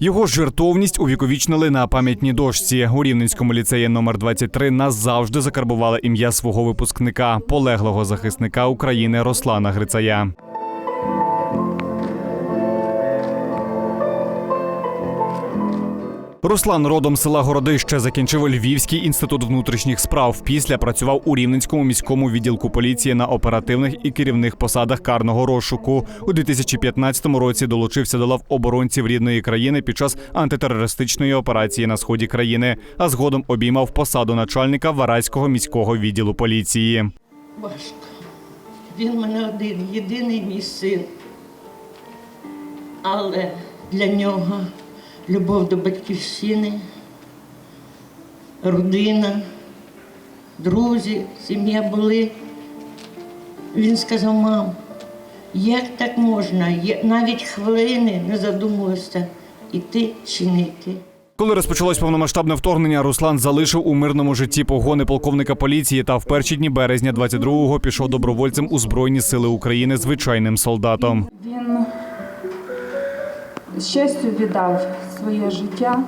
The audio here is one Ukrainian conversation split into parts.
Його жертовність увіковічнили на пам'ятній дошці. У Рівненському ліцеї номер 23 назавжди закарбували ім'я свого випускника, полеглого захисника України Руслана Грицая. Руслан родом села Городище закінчив Львівський інститут внутрішніх справ. Після працював у Рівненському міському відділку поліції на оперативних і керівних посадах карного розшуку. У 2015 році долучився до лав оборонців рідної країни під час антитерористичної операції на сході країни, а згодом обіймав посаду начальника Вараського міського відділу поліції. Важко. Він мене один, єдиний мій син. Але для нього любов до батьківщини, родина, друзі, сім'я були. Він сказав, мам, як так можна? Я навіть хвилини не задумувався іти чинити. Коли розпочалось повномасштабне вторгнення, Руслан залишив у мирному житті погони полковника поліції та в перші дні березня 22-го пішов добровольцем у Збройні Сили України звичайним солдатом. Він з честю віддав своє життя.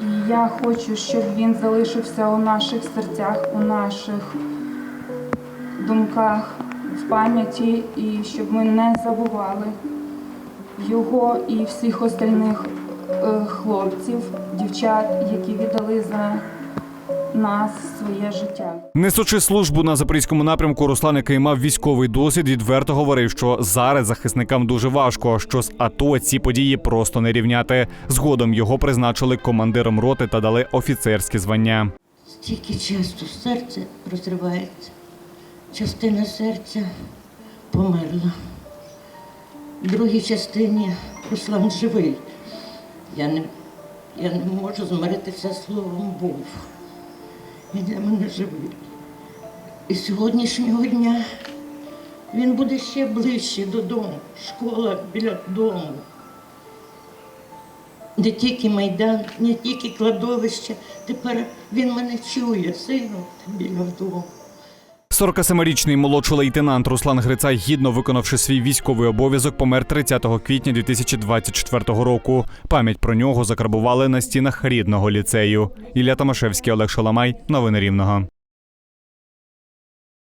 І я хочу, щоб він залишився у наших серцях, у наших думках, в пам'яті, і щоб ми не забували його і всіх остальних е, хлопців, дівчат, які віддали за нас своє життя. Несучи службу на запорізькому напрямку, Руслан, який мав військовий досвід, відверто говорив, що зараз захисникам дуже важко. Що з АТО ці події просто не рівняти. Згодом його призначили командиром роти та дали офіцерське звання. Стільки часто серце розривається, частина серця померла. В другій частині Руслан живий. Я не, я не можу змиритися словом був. Він для мене живий. І сьогоднішнього дня він буде ще ближче додому. Школа біля дому. Не тільки майдан, не тільки кладовище. Тепер він мене чує, сину, біля дому. 47-річний молодший лейтенант Руслан Грицай, гідно виконавши свій військовий обов'язок, помер 30 квітня 2024 року. Пам'ять про нього закарбували на стінах рідного ліцею. Ілля Томашевський, Олег Шаламай. Новини Рівного.